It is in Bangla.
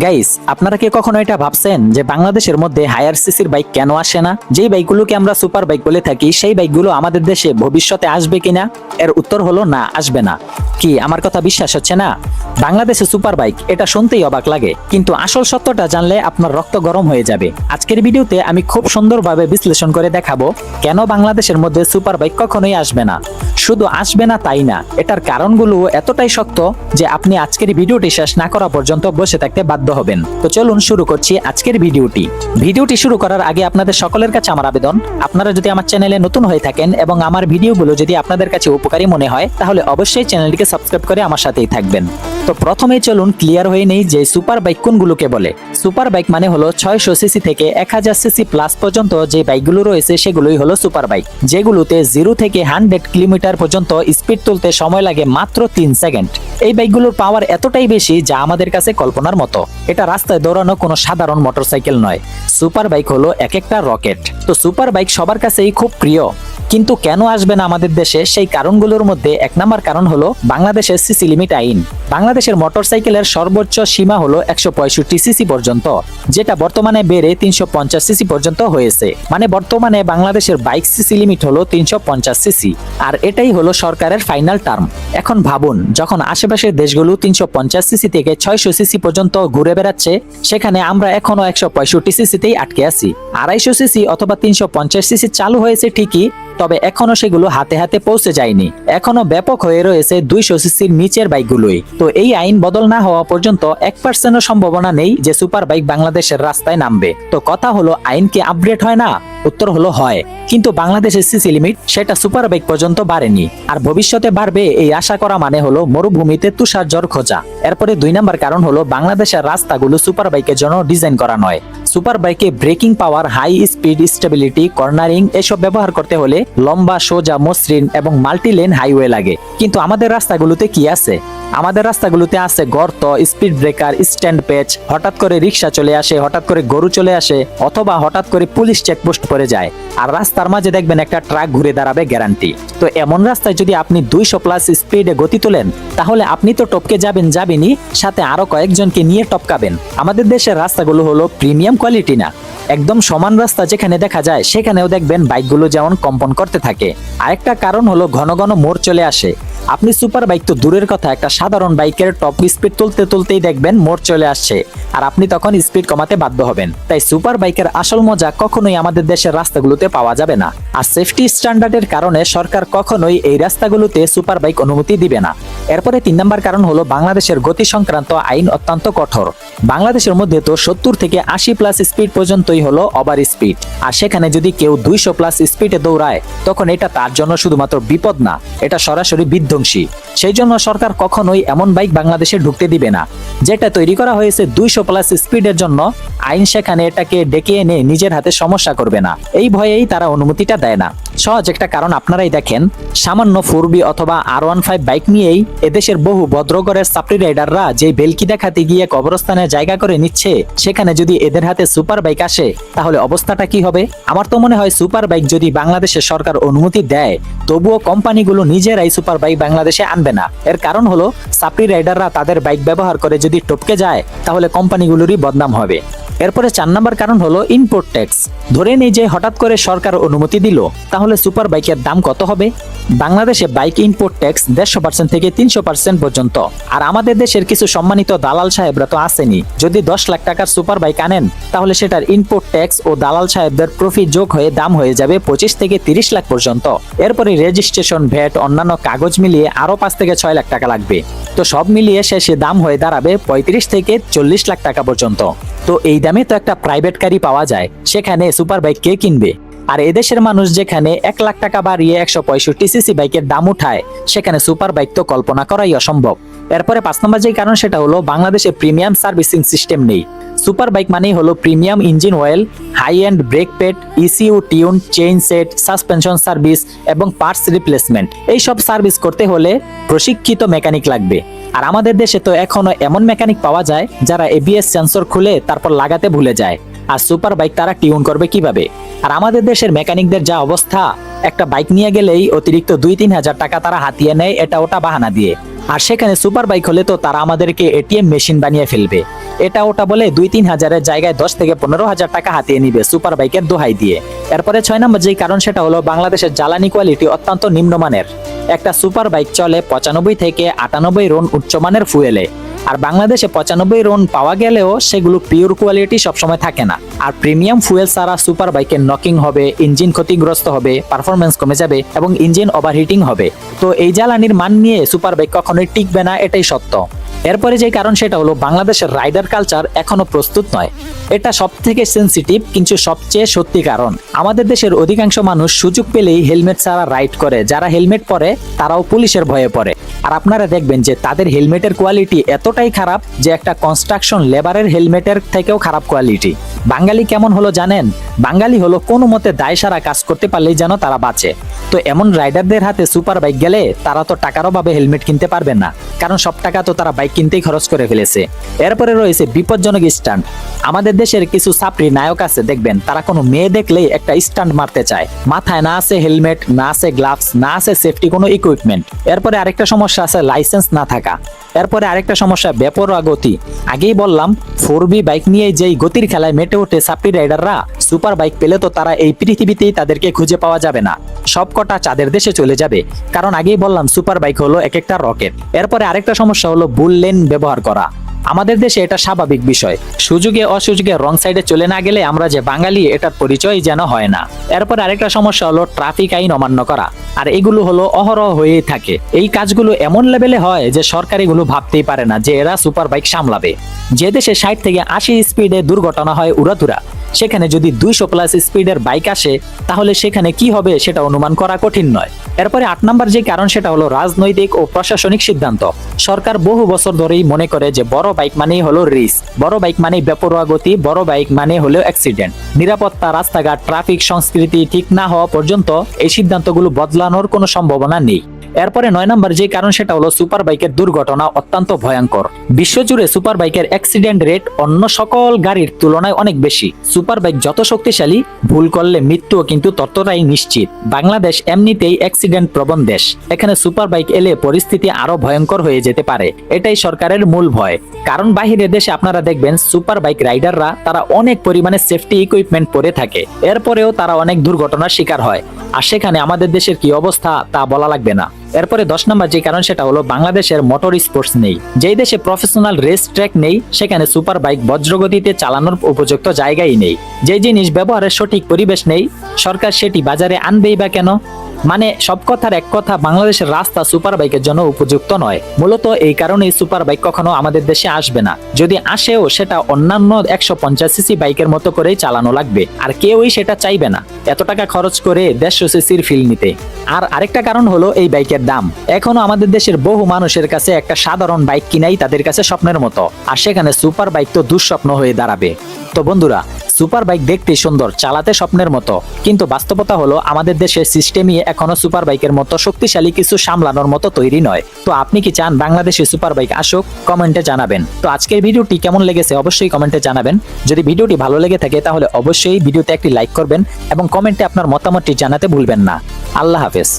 গাইস আপনারা কি কখনো এটা ভাবছেন যে বাংলাদেশের মধ্যে হায়ার সিসির বাইক কেন আসে না? যেই বাইকগুলোকে আমরা সুপার বাইক বলে থাকি, সেই বাইকগুলো আমাদের দেশে ভবিষ্যতে আসবে কিনা? এর উত্তর হলো না, আসবে না। কি, আমার কথা বিশ্বাস হচ্ছে না? বাংলাদেশে সুপার বাইক এটা শুনতেই অবাক লাগে। কিন্তু আসল সত্যটা জানলে আপনার রক্ত গরম হয়ে যাবে। আজকের ভিডিওতে আমি খুব সুন্দরভাবে বিশ্লেষণ করে দেখাবো কেন বাংলাদেশের মধ্যে সুপার বাইক কখনোই আসবে না। শুধু আসবে না তাই না? এটার কারণগুলো এতটাই শক্ত যে আপনি আজকের ভিডিওটি শেষ না করা পর্যন্ত বসে থাকতে বাধ্য হবেন। তো চলুন শুরু করছি আজকের ভিডিওটি। ভিডিওটি শুরু করার আগে আপনাদের সকলের কাছে আমার আবেদন। আপনারা যদি আমার চ্যানেলে নতুন হয়ে থাকেন এবং আমার ভিডিওগুলো যদি আপনাদের কাছে উপকারী মনে হয়, তাহলে অবশ্যই চ্যানেলটিকে সাবস্ক্রাইব করে আমার সাথেই থাকবেন। তো প্রথমে চলুন ক্লিয়ার হয়ে নেই যে সুপার বাইক কোনগুলোকে বলে। সুপার বাইক মানে হলো ছয়শো সিসি থেকে এক হাজার সিসি প্লাস পর্যন্ত যে বাইকগুলো রয়েছে, সেগুলোই হলো সুপার বাইক, যেগুলোতে জিরো থেকে হান্ড্রেড কিলোমিটার পর্যন্ত স্পিড তুলতে সময় লাগে মাত্র তিন সেকেন্ড। এই বাইকগুলোর পাওয়ার এতটাই বেশি যা আমাদের কাছে কল্পনার মতো। এটা রাস্তায় দৌড়ানো কোনো সাধারণ মোটরসাইকেল নয়। সুপার বাইক হলো এক একটা রকেট তো সুপার বাইক সবার কাছেই খুব প্রিয়। কিন্তু কেন আসবে না আমাদের দেশে? সেই কারণগুলোর মধ্যে এক নম্বর কারণ হলো বাংলাদেশের সিসি লিমিট আইন। বাংলাদেশের মোটরসাইকেলের সর্বোচ্চ সীমা হলো একশো পঁয়ষট্টি সিসি পর্যন্ত, যেটা বর্তমানে বেড়ে তিনশো পঞ্চাশ সিসি পর্যন্ত হয়েছে। মানে বর্তমানে বাংলাদেশের বাইক সিসি লিমিট হলো তিনশো পঞ্চাশ সিসি, আর এটাই হলো সরকারের ফাইনাল টার্ম। এখন ভাবুন, যখন আশেপাশের দেশগুলো তিনশো পঞ্চাশ সিসি থেকে ছয়শো সিসি পর্যন্ত ঘুরে বেড়াচ্ছে, সেখানে আমরা এখনও একশো পঁয়ষট্টি সিসিতেই আটকে আছি। আড়াইশো সিসি অথবা তিনশো পঞ্চাশ সিসি চালু হয়েছে ঠিকই তবে এখনও সেগুলো হাতে হাতে পৌঁছে যায়নি। এখনও ব্যাপক হয়ে রয়েছে দুইশো সিসির নিচের বাইকগুলোই। তো এই আইন বদল না হওয়া পর্যন্ত এক পার্সেন্টও সম্ভাবনা নেই যে সুপার বাইক বাংলাদেশের রাস্তায় নামবে। তো কথা হলো, আইন কি আপডেট হয় না? উত্তর হলো হয়। কিন্তু বাংলাদেশের সিসি লিমিট সেটা সুপার বাইক পর্যন্ত বাড়েনি। আর ভবিষ্যতে বাড়বে এই আশা করা মানে হলো মরুভূমিতে তুষার জ্বর খোঁজা। এরপরে দুই নম্বর কারণ হলো বাংলাদেশের রাস্তাগুলো সুপার বাইকের জন্য ডিজাইন করা নয়। সুপার বাইকে braking power, high speed stability, cornering এসব ব্যবহার করতে হলে লম্বা, সোজা, মসৃণ এবং মাল্টি লেন হাইওয়ে লাগে। কিন্তু আমাদের রাস্তাগুলোতে কি আছে? আমাদের রাস্তাগুলোতে আছে গর্ত, স্পিড ব্রেকার, স্ট্যান্ড পেচ। হঠাৎ করে রিক্সা চলে আসে, হঠাৎ করে গরু চলে আসে অথবা হঠাৎ করে পুলিশ চেকপোস্ট পড়ে যায়। আর রাস্তার মাঝে দেখবেন একটা ট্রাক ঘুরে দাঁড়াবে গ্যারান্টি। তো এমন রাস্তায় যদি আপনি দুইশো প্লাস স্পিডে গতি তোলেন, তাহলে আপনি তো টপকে যাবেন যাবেনই, সাথে আরও কয়েকজনকে নিয়ে টপকাবেন। আমাদের দেশের রাস্তাগুলো হলো প্রিমিয়াম কোয়ালিটি না। একদম সমান রাস্তা যেখানে দেখা যায়, সেখানেও দেখবেন বাইকগুলো যেমন কম্পন করতে থাকে। আরেকটা কারণ হলো ঘন ঘন মোড় চলে আসে। আপনি সুপার বাইক তো দূরের কথা, একটা সাধারণ বাইকের টপ স্পিড তুলতে তুলতেই দেখবেন মোড় চলে আসছে। আর আপনি তখন স্পিড কমাতে বাধ্য হবেন। তাই সুপার বাইকের আসল মজা কখনোই আমাদের দেশের রাস্তাগুলোতে পাওয়া যাবে না। আর সেফটি স্ট্যান্ডার্ডের কারণে সরকার কখনোই এই রাস্তাগুলোতে সুপার বাইক অনুমতি দিবে না। এরপরে তিন নম্বর কারণ হলো বাংলাদেশের গতি সংক্রান্ত আইন অত্যন্ত কঠোর। বাংলাদেশের মধ্যে তো সত্তর থেকে আশি প্লাস স্পিড পর্যন্তই হলো ওভার স্পিড আর সেখানে যদি কেউ দুইশো প্লাস স্পিডে দৌড়ায়, তখন এটা তার জন্য শুধুমাত্র বিপদ না, এটা সরাসরি বিধ্বংসী। সেই জন্য সরকার কখনোই এমন বাইক বাংলাদেশে ঢুকতে দিবে না, যেটা তৈরি করা হয়েছে দুইশো প্লাস স্পিডের জন্য। আইন সেখানে এটাকে ডেকে এনে নিজের হাতে সমস্যা করবে না। এই ভয়েই তারা অনুমতিটা দেয় না। সহজ একটা কারণ আপনারাই দেখেন, সামান্য ফোরবি অথবা আর ওয়ান ফাইভ বাইক নিয়েই এদেশের বহু ভদ্রগড়ের সাপ্রি রাইডাররা যে বেলকি দেখাতে গিয়ে কবরস্থানে জায়গা করে নিচ্ছে, সেখানে যদি এদের হাতে সুপার বাইক আসে, তাহলে অবস্থাটা কি হবে? আমার তো মনে হয় সুপার বাইক যদি বাংলাদেশের সরকার অনুমতি দেয়, তবুও কোম্পানিগুলো নিজেরাই সুপার বাইক বাংলাদেশে আনবে না। এর কারণ হলো, সাপ্রি রাইডাররা তাদের বাইক ব্যবহার করে যদি টপকে যায়, তাহলে কোম্পানিগুলোরই বদনাম হবে। এরপরে চার নাম্বার কারণ হলো ইম্পোর্ট ট্যাক্স ধরে নেই যে হঠাৎ করে সরকার অনুমতি দিল, তাহলে সুপার বাইকের দাম কত হবে? বাংলাদেশে বাইক ইম্পোর্ট ট্যাক্স দেড়শো পার্সেন্ট থেকে তিনশো পার্সেন্ট পর্যন্ত। আর আমাদের দেশের কিছু সম্মানিত দালাল সাহেবরা তো আসেনি। যদি দশ লাখ টাকার সুপার বাইক আনেন, তাহলে সেটার ইম্পোর্ট ট্যাক্স ও দালাল সাহেবদের প্রফিট যোগ হয়ে দাম হয়ে যাবে পঁচিশ থেকে তিরিশ লাখ পর্যন্ত। এরপরে রেজিস্ট্রেশন ভ্যাট অন্যান্য কাগজ মিলিয়ে আরও পাঁচ থেকে ছয় লাখ টাকা লাগবে। তো সব মিলিয়ে শেষে দাম হয়ে দাঁড়াবে পঁয়ত্রিশ থেকে চল্লিশ লাখ টাকা পর্যন্ত। তো এই দামে তো একটা প্রাইভেট গাড়ি পাওয়া যায়, সেখানে সুপার বাইক কে কিনবে? আর এদেশের মানুষ যেখানে এক লাখ টাকা বাড়িয়ে একশো পঁয়ষট্টি সিসি বাইকের দাম উঠায়, সেখানে সুপার বাইক তো কল্পনা করাই অসম্ভব। এরপরে পাঁচ নম্বর যে কারণ, সেটা হলো বাংলাদেশে প্রিমিয়াম সার্ভিসিং সিস্টেম নেই। সুপার বাইক মানেই হলো premium engine oil high end brake pad issue tune chain set suspension service এবং পার্টস রিপ্লেসমেন্ট এই সব সার্ভিস করতে হলে প্রশিক্ষিত মেকানিক লাগবে। আর আমাদের দেশে তো এখনও এমন মেকানিক পাওয়া যায় যারা এবিএস সেন্সর খুলে তারপর লাগাতে ভুলে যায়। আর সুপার বাইক তারা টিউন করবে কীভাবে? আর আমাদের দেশের মেকানিকদের যা অবস্থা, একটা বাইক নিয়ে গেলেই অতিরিক্ত দুই তিন হাজার টাকা তারা হাতিয়ে নেয় এটা ওটা বাহানা দিয়ে। আর সেখানে সুপার বাইক হলে তো তারা আমাদেরকে এটিএম মেশিন বানিয়ে ফেলবে। এটা ওটা বলে দুই তিন হাজারের জায়গায় দশ থেকে পনেরো হাজার টাকা হাতিয়ে নিবে সুপার বাইকের দোহাই দিয়ে। এরপরে ছয় নম্বর যেই কারণ সেটা হলো বাংলাদেশের জ্বালানি কোয়ালিটি অত্যন্ত নিম্নমানের। একটা সুপার বাইক চলে পঁচানব্বই থেকে আটানব্বই রন উচ্চমানের ফুয়েলে। আর বাংলাদেশে পঁচানব্বই রন পাওয়া গেলেও সেগুলো পিওর কোয়ালিটি সবসময় থাকে না। আর প্রিমিয়াম ফুয়েল ছাড়া সুপার বাইকের নকিং হবে ইঞ্জিন ক্ষতিগ্রস্ত হবে পারফরমেন্স কমে যাবে এবং ইঞ্জিন ওভারহিটিং হবে। তো এই জ্বালানির মান নিয়ে সুপার বাইক কখনোই টিকবে না, এটাই সত্য। এরপরে যে কারণ সেটা হলো বাংলাদেশের রাইডার কালচার এখনও প্রস্তুত নয়। এটা সব থেকে সেন্সিটিভ কিন্তু সবচেয়ে সত্যি কারণ। আমাদের দেশের অধিকাংশ মানুষ সুযোগ পেলেই হেলমেট ছাড়া রাইড করে। যারা হেলমেট পরে, তারাও পুলিশের ভয়ে পড়ে। আর আপনারা দেখবেন যে তাদের হেলমেটের কোয়ালিটি এতটাই খারাপ যে একটা কনস্ট্রাকশন লেবারের হেলমেটের থেকেও খারাপ কোয়ালিটি বাঙালি কেমন হলো জানেন? বাঙালি হলো কোনো মতে দায় সারা কাজ করতে পারলেই যেন তারা বাঁচে। তো এমন রাইডারদের হাতে সুপার বাইক গেলে তারা তো টাকার অভাবে হেলমেট কিনতে পারবেন না। কারণ সব টাকা তো তারা বাইক কিনতেই খরচ করে ফেলেছে। এরপরে রয়েছে বিপজ্জনক স্ট্যান্ড আমাদের দেশের কিছু সাপড়ি নায়ক আছে, দেখবেন। তারা কোনো মেয়ে দেখলেই একটা স্ট্যান্ড মারতে চায়। মাথায় না আছে হেলমেট, না আছে গ্লাভস, না আছে সেফটি, কোনো ইকুইপমেন্ট এরপরে আরেকটা সমস্যা আছে, লাইসেন্স না থাকা। এরপরে আরেকটা সমস্যা বেপরোয়া গতি। আগেই বললাম, ফোর বি বাইক নিয়ে যেই গতির খেলায় মেটে ওঠে সাপ্রি রাইডাররা সুপার বাইক পেলে তো তারা এই পৃথিবীতেই তাদেরকে খুঁজে পাওয়া যাবে না। সবকটা চাঁদের দেশে চলে যাবে। কারণ আগেই বললাম, সুপার বাইক হলো এক একটা রকেট। এরপরে আরেকটা সমস্যা হলো বুল লেন ব্যবহার করা। আমাদের দেশে এটা স্বাভাবিক বিষয়। সুযোগে অসুযোগে রং সাইডে চলে না গেলে আমরা যে বাঙালি, এটার পরিচয় যেন হয় না। এরপর আরেকটা সমস্যা হলো ট্রাফিক আইন অমান্য করা। আর এগুলো হলো অহরহ হয়েই থাকে। এই কাজগুলো এমন লেভেলে হয় যে সরকার এগুলো ভাবতেই পারে না যে এরা সুপার বাইক সামলাবে। যে দেশে ষাট থেকে আশি স্পিডে দুর্ঘটনা হয় উড়াধুরা সেখানে যদি দুইশো প্লাস স্পিডের বাইক আসে, তাহলে সেখানে কি হবে সেটা অনুমান করা কঠিন নয়। এরপরে আট নম্বর যে কারণ, সেটা হলো রাজনৈতিক ও প্রশাসনিক সিদ্ধান্ত। সরকার বহু বছর ধরেই মনে করে যে বড় বাইক মানেই হলো রিস্ক বড় বাইক মানে বেপরোয়া গতি, বড় বাইক মানে হলো অ্যাক্সিডেন্ট নিরাপত্তা, রাস্তাঘাট ট্রাফিক সংস্কৃতি ঠিক না হওয়া পর্যন্ত এই সিদ্ধান্তগুলো বদলানোর কোনো সম্ভাবনা নেই। এরপরে নয় নম্বর যে কারণ, সেটা হলো সুপার বাইকের দুর্ঘটনা অত্যন্ত ভয়ঙ্কর। বিশ্বজুড়ে সুপার বাইকের অ্যাক্সিডেন্ট রেট অন্য সকল গাড়ির তুলনায় অনেক বেশি। সুপার বাইক যত শক্তিশালী, ভুল করলে মৃত্যুও কিন্তু ততটাই নিশ্চিত। বাংলাদেশ এমনিতেই অ্যাক্সিডেন্ট প্রবণ দেশ। এখানে সুপার বাইক এলে পরিস্থিতি আরও ভয়ঙ্কর হয়ে যেতে পারে। এটাই সরকারের মূল ভয়। কারণ বাহিরের দেশে আপনারা দেখবেন সুপার বাইক রাইডাররা তারা অনেক পরিমাণে সেফটি ইকুইপমেন্ট পরে থাকে। এরপরেও তারা অনেক দুর্ঘটনার শিকার হয়। আর সেখানে আমাদের দেশের কি অবস্থা তা বলা লাগবে না। এরপরে দশ নম্বর যে কারণ সেটা হলো বাংলাদেশের মোটর স্পোর্টস নেই। যেই দেশে প্রফেশনাল রেস ট্র্যাক নেই, সেখানে সুপার বাইক বজ্রগতিতে চালানোর উপযুক্ত জায়গাই নেই। যে জিনিস ব্যবহারের সঠিক পরিবেশ নেই, সরকার সেটি বাজারে আনবেই বা কেন? মানে সব কথার এক কথা, বাংলাদেশের রাস্তা সুপার বাইকের জন্য উপযুক্ত নয়। মূলত এই কারণেই সুপার বাইক কখনো আমাদের দেশে আসবে না। যদি আসেও, সেটা অন্যান্য একশো পঞ্চাশ সিসি বাইকের মতো করেই চালানো লাগবে। আর কেউই সেটা চাইবে না। এত টাকা খরচ করে দেড়শো সিসির ফিল নিতে। আর আরেকটা কারণ হলো এই বাইকের দাম। এখনও আমাদের দেশের বহু মানুষের কাছে একটা সাধারণ বাইক কিনাই তাদের কাছে স্বপ্নের মতো। আর সেখানে সুপার বাইক তো দুঃস্বপ্ন হয়ে দাঁড়াবে। তো বন্ধুরা সুপার বাইক দেখতে সুন্দর, চালাতে স্বপ্নের মতো। কিন্তু বাস্তবতা হলো, আমাদের দেশের সিস্টেমই এখনও সুপার বাইকের মতো শক্তিশালী, কিছু সামলানোর মতো তৈরি নয়। তো আপনি কি চান বাংলাদেশে সুপার বাইক আসুক? কমেন্টে জানাবেন। তো আজকের ভিডিওটি কেমন লেগেছে অবশ্যই কমেন্টে জানাবেন। যদি ভিডিওটি ভালো লেগে থাকে, তাহলে অবশ্যই ভিডিওতে একটি লাইক করবেন এবং কমেন্টে আপনার মতামতটি জানাতে ভুলবেন না। আল্লাহ হাফেজ।